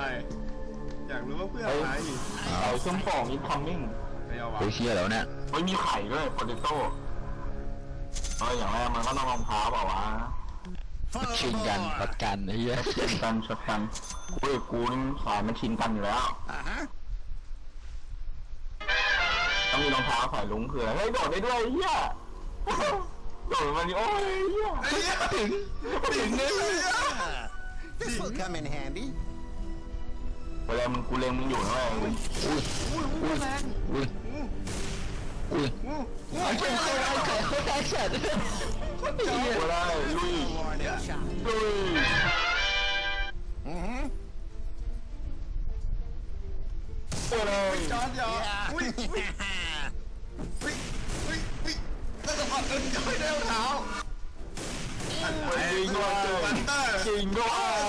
อยอยากรู้ว่าเพื่ออะไรไอ้ส้มป่องอีคัมมิ่งไม่เอาวะโอ้ยเชี่ยแล้วเนี่ยไม่มีไข่ด้วยโปเตโต้เอออย่างแรกมันก็ต้องรองเท้าเปล่าวะชิงกันปัดกันไอ้เหี้ยชินกันชดกันกูเอกกูนี่สายมันชินกันอยู่แล้ว Uh-huh. ต้องมีรองเท้าสายลุงคืออะไรเฮ้ยโดดได้ด้วยไอ้เฮียโดดมันนี่โอ้ยเฮียไอ้เหี้ยถึงถึงเลยอะ Uh, this will come in handy. เวลามึงกูเล็งมึงอยู่นะเว้ยอุ้ยอุ้ยอุ้ยอุ้ยไอ้เหี้ยไอ้ไก่เขาแตกสัตว์ไอ้เหี้ยเวลาลุย Warning shot. ลุย Mm-hmm. เวลาจอร์ดยออุ้ยอุ้ย Yeah. อุ้ยอุ้ยอุ้ยแล้วก็ปัดเอินจะไม่ได้เอาเท้าจริงด้วยบันเตอร์จริงด้วย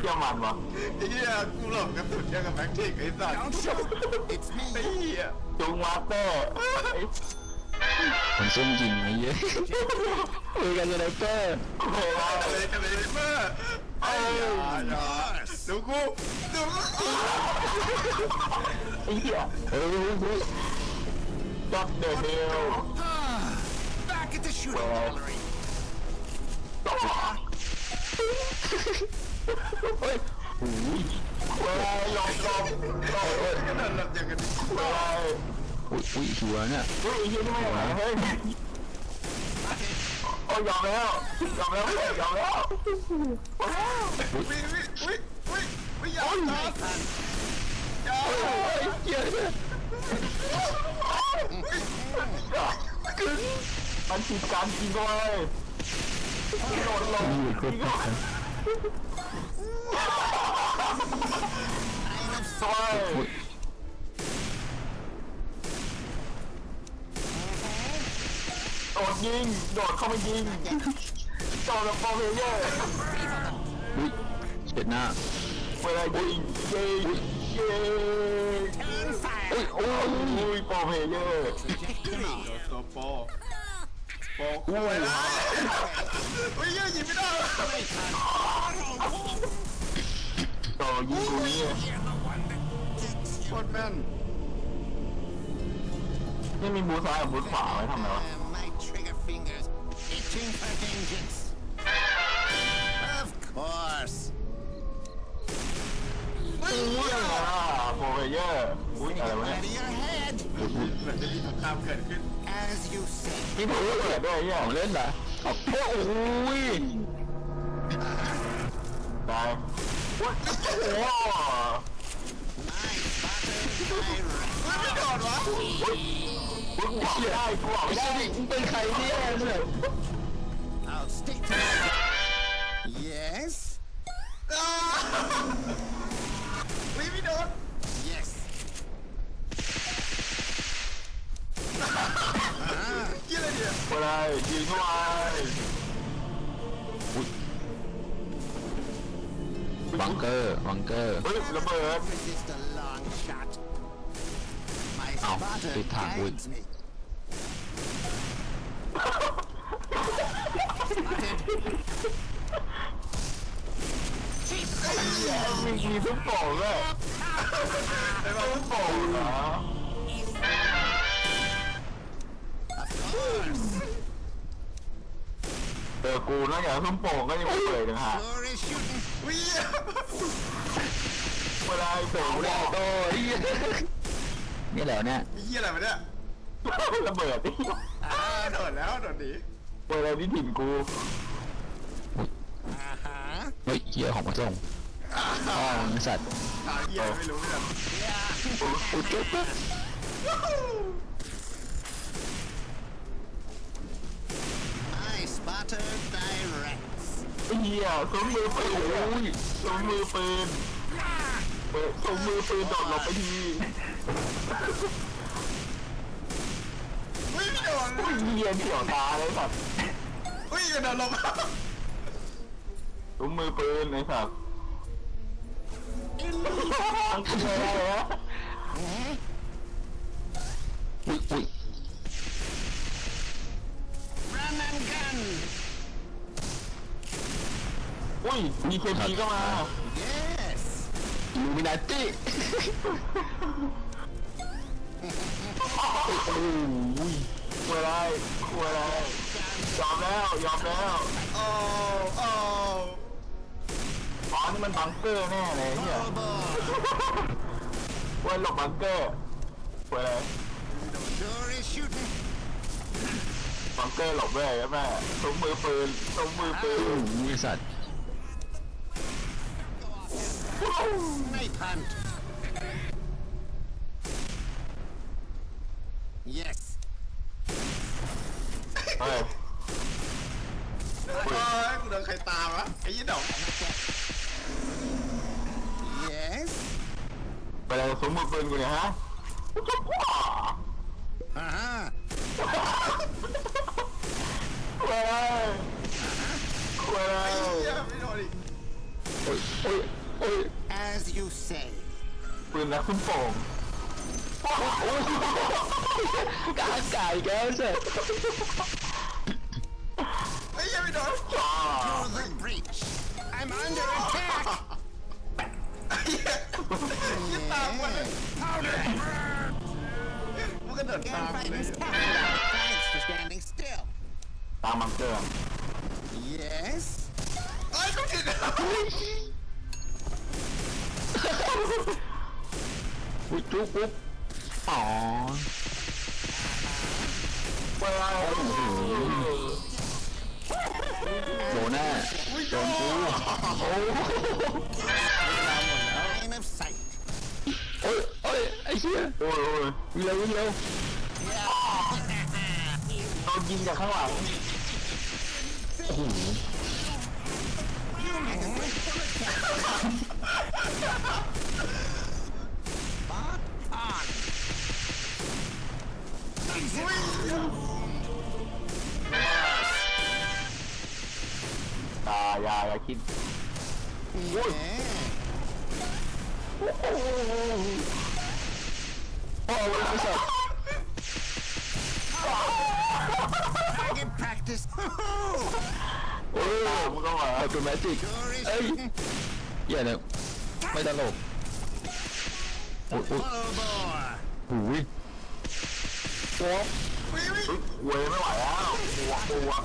เยี่ยมันวะไอ้เหี้ยกูหลอกกระสุนยังกับแม็กทิกไอ้สัตว์ Don't shoot. It's ไอ้ me. เหี้ยจุงมาสเตอร์ไอ้มันซุ่มยิงไอ้เหี้ยคุยกันจะได้เปอร์เวลาอะไรกันเลยเมื่อไอ้ยาอย่าดูกูดูกูไอ้เหี้ยเฮ้ยเฮ้ยจับเดอะเฮล Back at the shooting Well. gallery. เฮ้ยหูยเวลาหลอกหลอกหลอกเฮ้ยขนาดหลับอย่างกันเวลาอุ้ยอุ้ยหัวเนี่ยเฮ้ยไอ้เหี้ยนี่ไม่ไหวเฮ้ยโอ้ยยอมแล้วยอมแล้วเพื่อนยอมแล้ววิวิวิวิวิยาจอดยาเหี้ยเนี่ย มันติดการจริงด้วยโดนลงอุ้ยโคตรแปลกซอยโดดยิง โดดเข้าไปยิงโดดแบบฟอร์เพเยอร์อุ้ยเจ็ดหน้าเวลายิงยิงยิง อุ้ยโอ้ยอุ้ยฟอร์เพเยอร์ Reject him off. ตัวโปโปกูไปแล้ววิยยิงไม่ได้โดดยิงกูนี่ You're the one that gets โค you. ตรแม่นนี่มีบูทซ้ายกับบูทขวาไว้ทำไมวะ Uh, my trigger fingers itching for vengeance. Of course. อุ้ยอะฟอร์เพเยอร์ อุ้ยอะไรวะ Out เนี่ย of your head. เหมือนจะมีสงครามเกิดขึ้น As you say. มีผมเปิดด้วยเฮียของเล่นเหรอโอ้โหอุ้ยได้อุ้ยโอ้โห My spotted direct. ไม่โดดวะอุ้ยกูบอกไม่ได้กูบอกไอ้ไม่เหี้ได้ยนี่มึงเป็นใครเนี่ยเนี่ย I'll stick to ยิงเข้าไปบังเกอร์บังเกอร์เฮ้ยระเบิด Resist a long shot. My Ow, spotter big time wood. guides me. Spotted. มีมีทุกโป่งเลยทุกโป่งเหรอ Of course. เออกูนอกจากทุกโป่งก็ยังไม่เปิดนะฮะ Sure is shooting. วิเวลาเปิดเนี่ยโอ้ยนี่แหละเนี่ยยี่อะไรมาเนี่ยระเบิดอ้าโดดแล้วโดดหนีเวลาที่ถิ่นกู Uh-huh. เฮ้ยเหี้ยของมาส่งอ๋อไอ้สัตว์หาเยี่ยไม่รู้เหมือนกันอุ้ยเจ็บปะ My spotter directs. ไอ้เหี้ยซุ้มมือปืนอุ้ยซุ้มมือปืนเปิดซุ้มมือปืนโดดหลบไปทีวิไม่โดดอุ้ยเหี้ยเขียวตาเลยสัตว์วิกระโดดลงซุ้มมือปืนไอ้สัตว์ทั้งคืนอะไรนะอุ้ยอุ้ย อุ้ยมีเคพีก็มา Yes. อิลูมินาตี้โอ้ยคุยอะไรคุยอะไรยอมแล้วยอมแล้วโอ้โอ้อ๋อนี่มันบังเกอร์แน่เลยเนี่ย Overboard. เว้ยหลบบังเกอร์คุยอะไร Sure is shooting. บังเกอร์หลบเลยแม่ตุ้มมือปืนตุ้มมือปืนอุ้ยสัตว์ Snipe hunt. Yes. เฮ้ยโอ้ยกูโดนใครตามวะไอ้ยี่ดอก Yes. ไปเลยตุ้มมือปืนกูเนี่ยฮะ Uh-huh. คุยอะไรคุยอะไรเหี้ยไม่โดนอีก โอ้ยโอ้ยโอ้ย As you say. ปืนนักขึ้นโป่ง กาไก่แกเสร็จ ไอ้เหี้ยไม่โดน อ่า To the breach. I'm under attack. ไอ้เหี้ยยี่ตามมาเลย Powder. มันก็เดินตาม Can't fight เลย this cat. Thanks for standing still. ตามบังเกอร์ Yes. ไอ้ยกูผิด จุ๊บปุ๊บอ๋อคุยอะไรโดนแน่โดนกูโอ้ยโอ้ยไอ้เหี้ยโอ้ยโอ้ยวิ่งเร็ววิ่งเร็วโดนยิงจากข้างหลังโอ้โห อย่าอย่าอย่าคิด Yeah. โอ้ยไอ้สัตว์ Target practice. โอ้ยตามก็มาออโตเมติก Sure is เอ้ย shooting. เหี้ยเนี่ยไม่ตลกโอ้ยโอ้ย Full bore. หูย โป๊บวิ่งวิ่งเวยไม่ไหวแล้วบวกบวก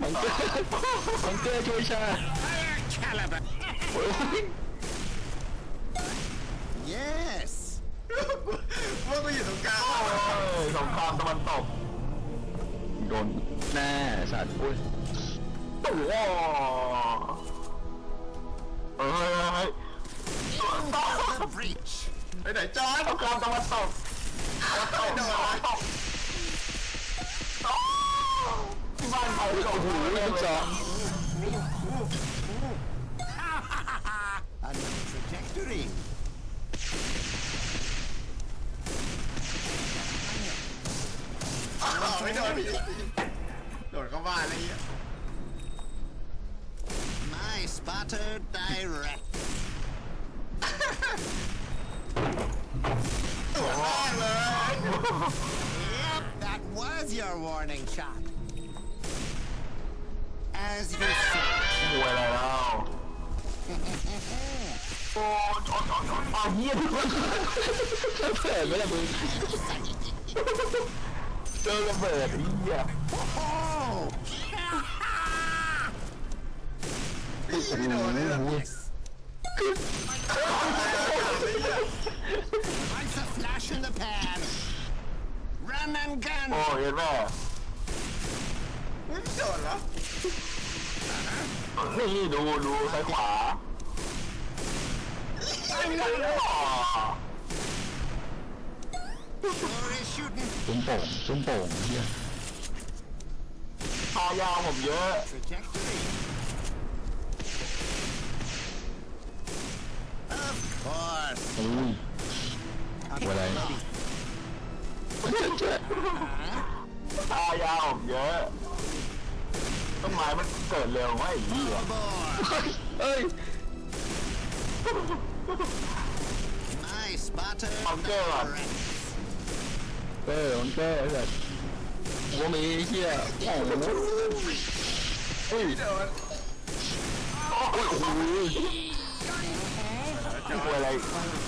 มังเกอร์มังเกอร์ช่วยชาโอ้ย Yes. ว่ากูอยู่ตรงกลางเอ้ยสงครามตะวันตก โดนแน่สัตว์อุ้ยโอ้ ไปไหนจอนสงครามตะวันตกตะวันตกตะวันตกที่บ้านใครก็โอ้โหลูกสอง A new trajectory. อ้าวไม่โดนอีกโดดเข้าบ้านอะไรเงี้ย My spotter direct. ตัวแรกเลย Yep, that was your warning shot. As you say. หวยอะไรแล้วโอ้จอดจอดจอดอ้าวเฮียเปิดไม่ได้มึงเจอระเบิดเฮีย Oh! ไม่โดนเลยนะ Yes. Lights a Run and gun. โอ้เห็นแม่ไม่โดนเหรอนี่ดูดูซ้ายขวา Sure is shooting. จุ้มโป่งจุ้มโป่งเฮียตายาวผมเยอะ Trajectory. Of course. อุ้ยอะไรช่วย ตายาวผมเยอะ ต้นไม้มันเกิดเร็ววะไอ้เหี้ย Aboard. เอ้ย Nice button. Bunker. เออมันก็ไอ้แบบกูมีเฮียโอ้โหเฮ้ยโอ้ยโอ้ยมึงอะไร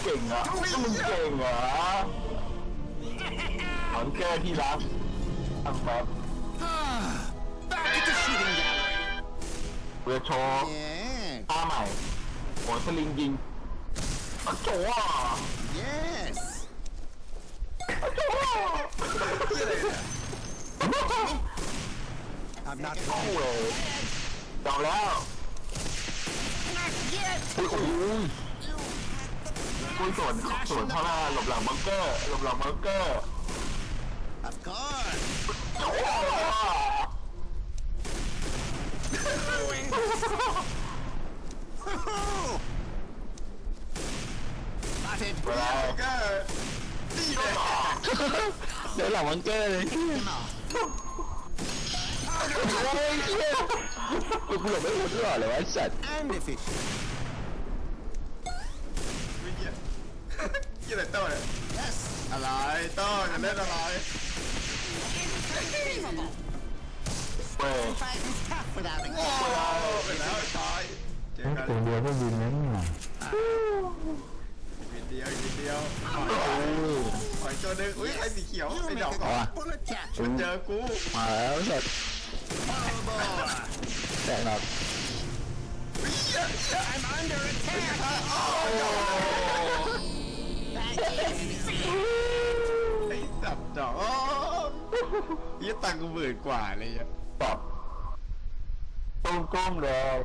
เก่งอะมึงเก่งเหรอ อนแก้ที่รักอังแบบ Back at the shooting gallery. เพื่อโชว์ Yeah. ท่าใหม่โหนสลิงยิงอะโจ้อะ Yes. อะโจ้อะที่อะไรเนี่ย I'm not โอ้โหจบแล้ว Not yet. อุ้ยโอ้ยอุ้ยสวนสวนข้างหน้าหลบหลังบังเกอร์หลบหลังบังเกอร์ Of course. โอ้โห Spotted. ไปแล้วก็นี่เลยเดี๋ยวหลังมันเกอร์เลย Him off. โอ้ยเฮียกูหลบไม่หมดตลอดเลยวะไอ้สัตว์ And efficient. ี่อะไรต้นอะไรต้จะเล่นอะไรโอ้ไปแล้วตายเจอกันตัวเดียวก็บินแล้วเนี่ยอีกนิดเดียวอีกนิดเดียวถอยโอ้ยถอยตัวหนึงอุ้ยไอ้สีเขียวไอ้ดอก a เอาอะ bullet catch. มันเจอกูมาแล้วสัตว์แตกหนัก I'm under attack. That is ไอ้สับดอกยี่ตังค์กูหมื่นกว่าเลยอะแบบตุ้มๆเลย